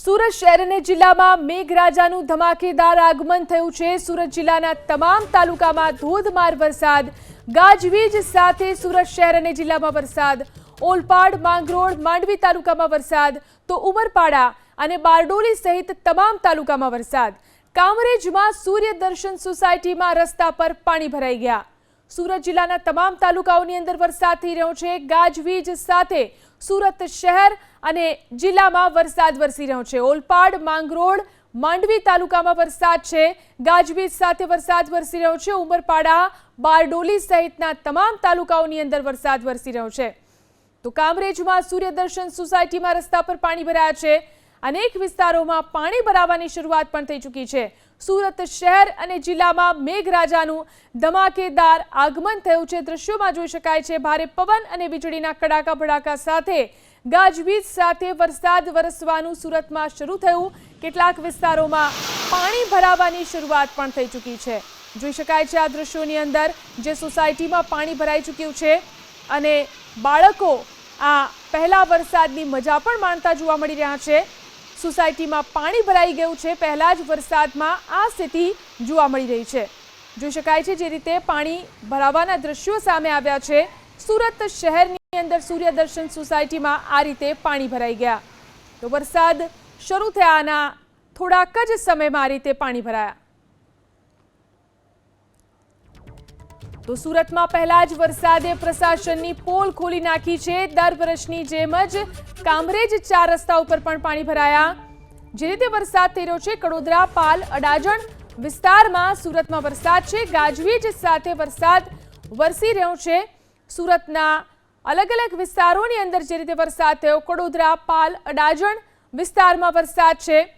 સુરત શહેર અને જિલ્લામાં મેઘરાજાનું ધમાકેદાર આગમન થયું છે. સુરત જિલ્લાના તમામ તાલુકામાં ધોધમાર વરસાદ, ગાજવીજ સાથે સુરત શહેર અને જિલ્લામાં વરસાદ, ઓલપાડ, માંગરોળ, માંડવી તાલુકામાં વરસાદ, તો ઉમરપાડા અને બારડોલી સહિત તમામ તાલુકામાં વરસાદ. કામરેજમાં સૂર્ય દર્શન સોસાયટીમાં રસ્તા પર પાણી ભરાઈ ગયા. સુરત જિલ્લાના તમામ તાલુકાઓની અંદર વરસાદ થઈ રહ્યો છે. ગાજવીજ સાથે સુરત શહેર અને જિલ્લામાં વરસાદ વરસી રહ્યો છે. ઓલપાડ, માંગરોળ, માંડવી તાલુકામાં વરસાદ છે. ગાજવીજ સાથે વરસાદ વરસી રહ્યો છે. ઉમરપાડા, બારડોલી સહિતના તમામ તાલુકાઓની અંદર વરસાદ વરસી રહ્યો છે. તો કામરેજમાં સૂર્યદર્શન સોસાયટીમાં રસ્તા પર પાણી ભરાયા છે. અનેક વિસ્તારોમાં પાણી ભરાવાની શરૂઆત પણ થઈ ચૂકી છે. સુરત શહેર અને જિલ્લામાં મેઘરાજાનું ધમાકેદાર આગમન થયું છે. દ્રશ્યોમાં જોઈ શકાય છે, ભારે પવન અને વીજળીના કડાકા ભડાકા સાથે ગાજવીજ સાથે વરસાદ વરસવાનું સુરતમાં શરૂ થયું. કેટલાક વિસ્તારોમાં પાણી ભરાવાની શરૂઆત પણ થઈ ચૂકી છે. જોઈ શકાય છે આ દ્રશ્યોની અંદર જે સોસાયટીમાં પાણી ભરાઈ ચૂક્યું છે અને બાળકો આ પહેલા વરસાદની મજા પણ માણતા જોવા મળી રહ્યા છે. સોસાયટીમાં પાણી ભરાઈ ગયું છે. પહેલા જ વરસાદમાં આ સ્થિતિ જોવા મળી રહી છે. જોઈ શકાય છે જે રીતે પાણી ભરાવાના દ્રશ્યો સામે આવ્યા છે. સુરત શહેરની અંદર સૂર્યદર્શન સોસાયટીમાં આ રીતે પાણી ભરાઈ ગયા. તો વરસાદ શરૂ થયાના થોડાક જ સમયમાં આ રીતે પાણી ભરાયા. તો સુરતમાં પહેલા જ વરસાદે પ્રશાસનની પોલ ખોલી નાખી છે. દર વર્ષની જેમ જ કામરેજ ચાર રસ્તા ઉપર પણ પાણી ભરાયા. જે રીતે વરસાદ થઈ રહ્યો છે, કડોદરા, પાલ, અડાજણ વિસ્તારમાં સુરતમાં વરસાદ છે. ગાજવીજ સાથે વરસાદ વરસી રહ્યો છે. સુરતના અલગ અલગ વિસ્તારોની અંદર જે રીતે વરસાદ થયો, કડોદરા, પાલ, અડાજણ વિસ્તારમાં વરસાદ છે.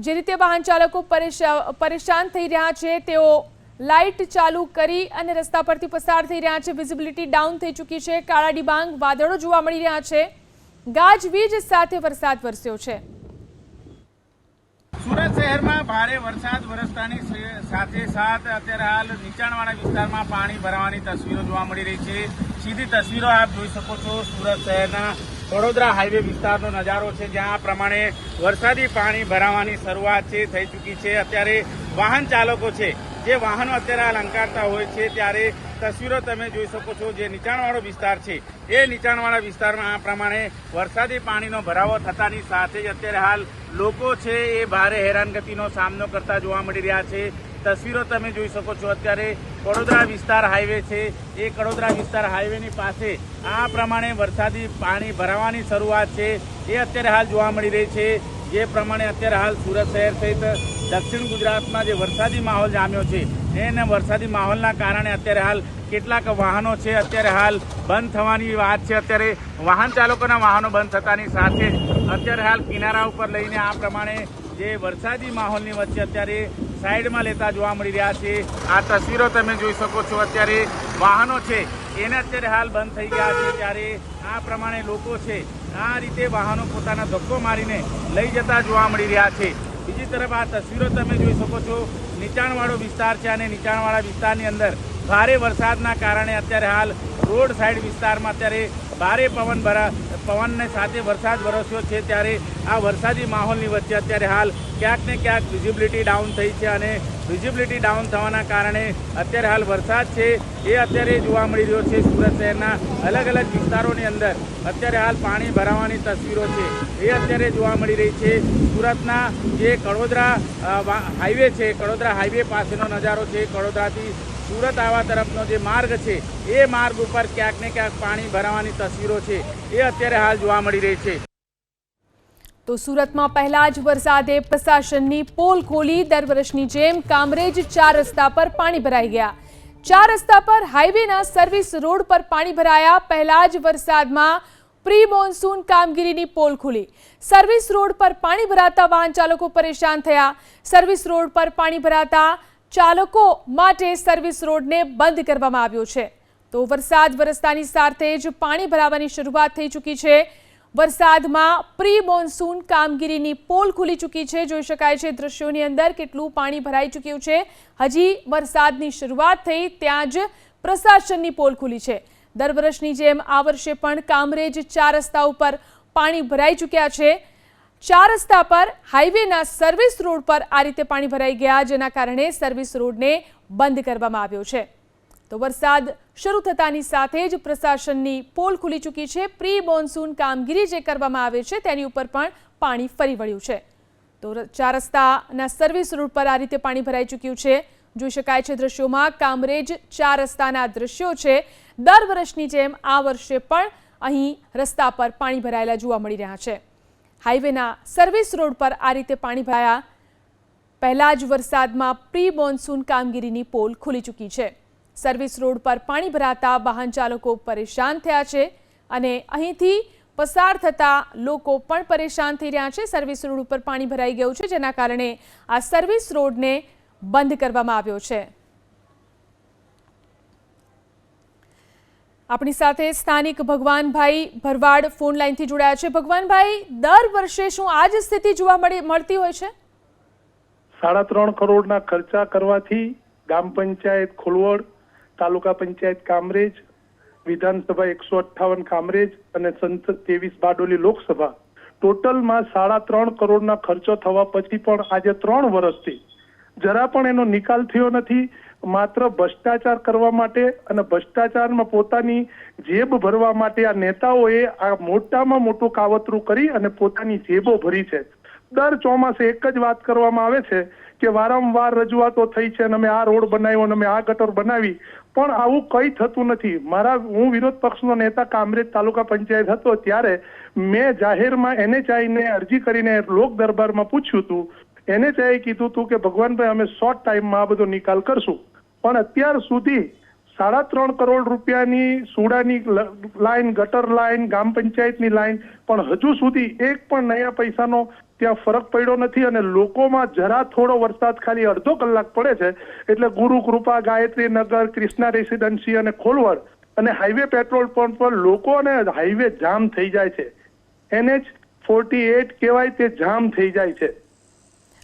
જે રીતે વાહન ચાલકો પરેશા- પરેશાન થઈ રહ્યા છે, તેઓ લાઇટ ચાલુ કરી અને રસ્તા પરથી પસાર થઈ રહ્યા છે. વિઝિબિલિટી ડાઉન થઈ ચૂકી છે. કાળા ડિબાંગ, વાદળો જોવા મળી રહ્યા છે. ગાજવીજ સાથે વરસાદ વરસ્યો છે. સુરત શહેરમાં ભારે વરસાદ વરસતાની સાથે સાથ અત્યારે હાલ નીચાણવાળા વિસ્તારમાં પાણી ભરાવાની તસવીરો જોવા મળી રહી છે. સીધી તસવીરો આપ જોઈ શકો છો. સુરત શહેરના વડોદરા હાઈવે વિસ્તારનો નજારો છે, જ્યાં આ પ્રમાણે વરસાદી પાણી ભરાવાની શરૂઆત છે, થઈ ચૂકી છે. અત્યારે વાહન ચાલકો છે જે વાહનો અત્યારે હાલ અંકારતા હોય છે, ત્યારે તસવીરો તમે જોઈ શકો છો જે નીચાણવાળો વિસ્તાર છે. એ નીચાણવાળા વિસ્તારમાં આ પ્રમાણે વરસાદી પાણીનો ભરાવો થતાની સાથે જ અત્યારે હાલ લોકો છે એ ભારે હેરાનગતિનો સામનો કરતા જોવા મળી રહ્યા છે. તસવીરો તમે જોઈ શકો છો અત્યારે કડોદરા વિસ્તાર હાઈવે છે. એ કડોદરા વિસ્તાર હાઈવેની પાસે આ પ્રમાણે વરસાદી પાણી ભરાવાની શરૂઆત છે. એ અત્યારે હાલ જોવા મળી રહી છે. જે પ્રમાણે અત્યારે હાલ સુરત શહેર સહિત દક્ષિણ ગુજરાતમાં જે વરસાદી માહોલ જામ્યો છે એને વરસાદી માહોલના કારણે અત્યારે હાલ કેટલાક વાહનો છે, અત્યારે હાલ બંધ થવાની વાત છે. અત્યારે વાહન ચાલકોના વાહનો બંધ થતાની સાથે અત્યારે હાલ કિનારા ઉપર લઈને આ પ્રમાણે જે વરસાદી માહોલની વચ્ચે અત્યારે સાઈડમાં લેતા જોવા મળી રહ્યા છે. આ તસવીરો તમે જોઈ શકો છો. અત્યારે વાહનો છે, એને અત્યારે હાલ બંધ થઈ ગયા છે. ત્યારે આ પ્રમાણે લોકો છે, આ રીતે વાહનો પોતાના ધક્કો મારીને લઈ જતા જોવા મળી રહ્યા છે. બીજી તરફ આ તસવીરો તમે જોઈ શકો છો. નીચાણવાળો વિસ્તાર છે અને નીચાણવાળા વિસ્તારની અંદર ભારે વરસાદના કારણે અત્યારે હાલ રોડ સાઈડ વિસ્તારમાં અત્યારે ભારે પવન ભરા, પવનને સાથે વરસાદ વરસ્યો છે. ત્યારે આ વરસાદી માહોલની વચ્ચે અત્યારે હાલ ક્યાંક ને ક્યાંક વિઝિબિલિટી ડાઉન થઈ છે અને વિઝિબિલિટી ડાઉન થવાના કારણે અત્યારે હાલ વરસાદ છે એ અત્યારે જોવા મળી રહ્યો છે સુરત શહેરના અલગ અલગ વિસ્તારોની અંદર. અત્યારે હાલ પાણી ભરાવાની તસવીરો છે એ અત્યારે જોવા મળી રહી છે. સુરતના જે કડોદરા હાઈવે છે, કડોદરા હાઈવે પાસેનો નજારો છે. કડોદરાથી સુરત આવવા તરફનો જે માર્ગ છે એ માર્ગ ઉપર ક્યાંક ને ક્યાંક પાણી ભરાવાની તસવીરો છે એ અત્યારે હાલ જોવા મળી રહી છે. તો સુરતમાં પહેલા જ વરસાદે પ્રશાસનની પોલ ખોલી. દર વર્ષની જેમ કામરેજ ચાર રસ્તા પર પાણી ભરાઈ ગયા. ચાર રસ્તા પર હાઈવેના સર્વિસ રોડ પર પાણી ભરાયા. પહેલા જ વરસાદમાં પ્રી મોન્સૂન કામગીરીની પોલ ખુલી. સર્વિસ રોડ પર પાણી ભરાતા વાહન ચાલકો પરેશાન થયા. સર્વિસ રોડ પર પાણી ભરાતા ચાલકો માટે સર્વિસ રોડને બંધ કરવામાં આવ્યો છે. તો વરસાદ વરસતાની સાથે જ પાણી ભરાવાની શરૂઆત થઈ ચૂકી છે. વરસાદમાં પ્રી મોન્સૂન કામગીરીની પોલ ખુલી ચૂકી છે. જોઈ શકાય છે દ્રશ્યોની અંદર કેટલું પાણી ભરાઈ ચૂક્યું છે. હજી વરસાદની શરૂઆત થઈ ત્યાં જ પ્રશાસનની પોલ ખુલી છે. દર વર્ષની જેમ આ વર્ષે પણ કામરેજ ચાર રસ્તા ઉપર પાણી ભરાઈ ચૂક્યા છે. ચાર રસ્તા પર હાઈવેના સર્વિસ રોડ પર આ રીતે પાણી ભરાઈ ગયા, જેના કારણે સર્વિસ રોડને બંધ કરવામાં આવ્યો છે. તો વરસાદ શરૂ થતાની સાથે જ પ્રશાસનની પોલ ખુલી ચૂકી છે. પ્રી મોન્સૂન કામગીરી જે કરવામાં આવે છે તેની ઉપર પણ પાણી ફરી વળ્યું છે. તો ચાર રસ્તાના સર્વિસ રોડ પર આ રીતે પાણી ભરાઈ ચૂક્યું છે. જોઈ શકાય છે દ્રશ્યોમાં કામરેજ ચાર રસ્તાના દ્રશ્યો છે. દર વર્ષની જેમ આ વર્ષે પણ અહીં રસ્તા પર પાણી ભરાયેલા જોવા મળી રહ્યા છે. હાઈવેના સર્વિસ રોડ પર આ રીતે પાણી ભરાયા. પહેલા જ વરસાદમાં પ્રી મોન્સૂન કામગીરીની પોલ ખુલી ચૂકી છે. સર્વિસ રોડ પર પાણી ભરાતા વાહન ચાલકો પરેશાન થયા છે અને અહીંથી પસાર થતા લોકો પણ પરેશાન થઈ રહ્યા છે. સર્વિસ રોડ ઉપર પાણી ભરાઈ ગયું છે, જેના કારણે આ સર્વિસ રોડને બંધ કરવામાં આવ્યો છે. આપણી સાથે સ્થાનિક ભગવાનભાઈ ભરવાડ ફોન લાઈનથી જોડાયા છે. ભગવાનભાઈ, દર વર્ષે શું આ જ સ્થિતિ જોવા મળી, મળતી હોય છે? સાડા ત્રણ કરોડના ખર્ચા કરવાથી ગામ પંચાયત ખોલવડ તાલુકા પંચાયત કામરેજ, વિધાનસભા એકસો અઠ્ઠાવન કામરેજ અને સંસદ ત્રેવીસ બારડોલી લોકસભા. ટોટલમાં સાડા ત્રણ કરોડના ખર્ચો થવા પછી પણ આજે ત્રણ વર્ષથી જરા પણ એનો નિકાલ થયો નથી. માત્ર ભ્રષ્ટાચાર કરવા માટે અને ભ્રષ્ટાચારમાં પોતાની જેબ ભરવા માટે આ નેતાઓએ આ મોટામાં મોટું કાવતરું કરી અને પોતાની જેબો ભરી છે. દર ચોમાસે એક જ વાત કરવામાં આવે છે કે વારંવાર રજૂઆતો થઈ છે અને અમે આ રોડ બનાવ્યો અને અમે આ ગટર બનાવી. પણ આવું કંઈ થતું નથી. મારા, હું વિરોધ પક્ષનો નેતા કામરેજ તાલુકા પંચાયત હતો ત્યારે મેં જાહેરમાં એનએચઆઈને અરજી કરીને લોક દરબારમાં પૂછ્યું હતું. એનએચઆઈ કીધું હતું કે, ભગવાનભાઈ, અમે શોર્ટ ટાઈમમાં આ બધો નિકાલ કરશું. પણ અત્યાર સુધી સાડા ત્રણ કરોડ રૂપિયાની સુડાની લાઈન, ગટર લાઈન, ગામ પંચાયતની લાઈન, પણ હજુ સુધી એક પણ નયા પૈસાનો ત્યાં ફરક પડ્યો નથી અને લોકોમાં જરા થોડો વરસાદ ખાલી અડધો કલાક પડે છે, એટલે ગુરુ, કૃપા, ગાયત્રી, નગર ક્રિષ્ના રેસિડેન્સી અને ખોલવડ અને હાઈવે પેટ્રોલ પંપ પર લોકો અને હાઈવે જામ થઈ જાય છે. એનએચ ફોર્ટી એટ કહેવાય તે જામ થઈ જાય છે.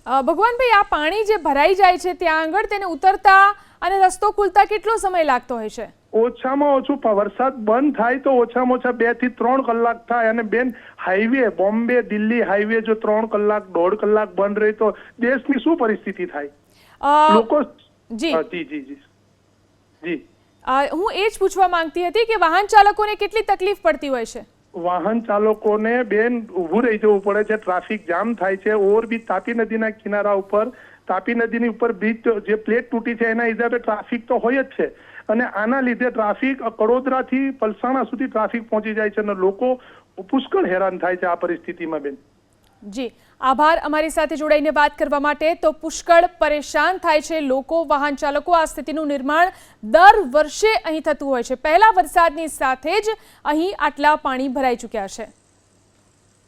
ભગવાનભાઈ, આ પાણી જે ભરાઈ જાય છે, ત્યાં આગળ તેને ઉતરતા અને રસ્તો ખુલતા કેટલો સમય લાગતો હોય છે? ઓછામાં ઓછું વરસાદ બંધ થાય તો ઓછામાં ઓછા બેથી ત્રણ કલાક થાય. અને બેન હાઈવે બોમ્બે દિલ્હી હાઈવે જો ત્રણ કલાક દોઢ કલાક બંધ રહે તો દેશની શું પરિસ્થિતિ થાય? લોકો જી. જી જી જી. જી. હું એ જ પૂછવા માંગતી હતી કે વાહન ચાલકોને કેટલી તકલીફ પડતી હોય છે? વાહન ચાલકોને બેન ઊભું રહી જવું પડે છે. ટ્રાફિક જામ થાય છે. ઓવરબ્રિજ તાપી નદીના કિનારા ઉપર તાપી નદીની ઉપર બ્રિજ જે પ્લેટ તૂટી છે એના હિસાબે ટ્રાફિક તો હોય જ છે. અને આના લીધે ટ્રાફિક કડોદરાથી પલસાણા સુધી ટ્રાફિક પહોંચી જાય છે અને લોકો પુષ્કળ હેરાન થાય છે આ પરિસ્થિતિમાં બેન. જી, આભાર અમારી સાથે જોડાઈને વાત કરવા માટે. તો પુષ્કળ પરેશાન થાય છે લોકો, વાહન ચાલકો. આ સ્થિતિનું નિર્માણ દર વર્ષે અહીં થતું હોય છે. પહેલા વરસાદની સાથે જ અહીં આટલા પાણી ભરાઈ ચૂક્યા છે.